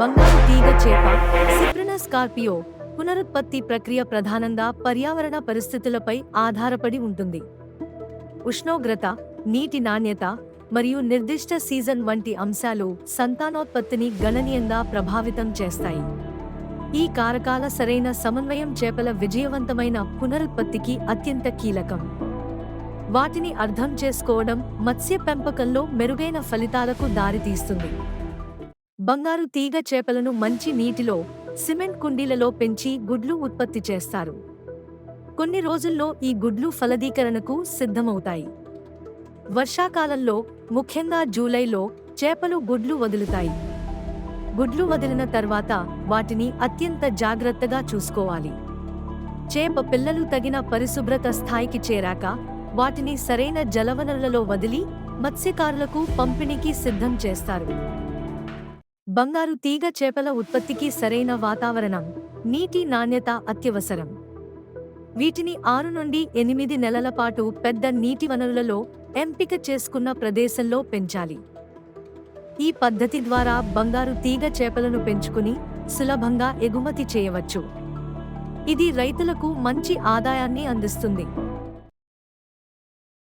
తీగ చేప సిప్రిన స్కార్పియో పునరుత్పత్తి ప్రక్రియ ప్రధానంగా పర్యావరణ పరిస్థితులపై ఆధారపడి ఉంటుంది. ఉష్ణోగ్రత నీటి నాణ్యత మరియు నిర్దిష్ట సీజన్ వంటి అంశాలు సంతానోత్పత్తిని గణనీయంగా ప్రభావితం చేస్తాయి. ఈ కారకాల సరైన సమన్వయం చేపల విజయవంతమైన పునరుత్పత్తికి అత్యంత కీలకం. వాటిని అర్థం చేసుకోవడం మత్స్య పెంపకంలో మెరుగైన ఫలితాలకు దారితీస్తుంది. బంగారు తీగ చేపలను మంచి నీటిలో సిమెంట్ కుండీలలో పెంచి గుడ్లు ఉత్పత్తి చేస్తారు. కొన్ని రోజుల్లో ఈ గుడ్లు ఫలదీకరణకు సిద్ధమవుతాయి. వర్షాకాలంలో ముఖ్యంగా జూలైలో చేపలు గుడ్లు వదులుతాయి. గుడ్లు వదిలిన తర్వాత వాటిని అత్యంత జాగ్రత్తగా చూసుకోవాలి. చేప పిల్లలు తగిన పరిశుభ్రత స్థాయికి చేరాక వాటిని సరైన జలవనరులలో వదిలి మత్స్యకారులకు పంపిణీకి సిద్ధం చేస్తారు. బంగారు తీగ చేపల ఉత్పత్తికి సరైన వాతావరణం నీటి నాణ్యత అత్యవసరం. వీటిని ఆరు నుండి ఎనిమిది నెలల పాటు పెద్ద నీటి వనరులలో ఎంపిక చేసుకున్న ప్రదేశంలో పెంచాలి. ఈ పద్ధతి ద్వారా బంగారు తీగ చేపలను పెంచుకుని సులభంగా ఎగుమతి చేయవచ్చు. ఇది రైతులకు మంచి ఆదాయాన్ని అందిస్తుంది.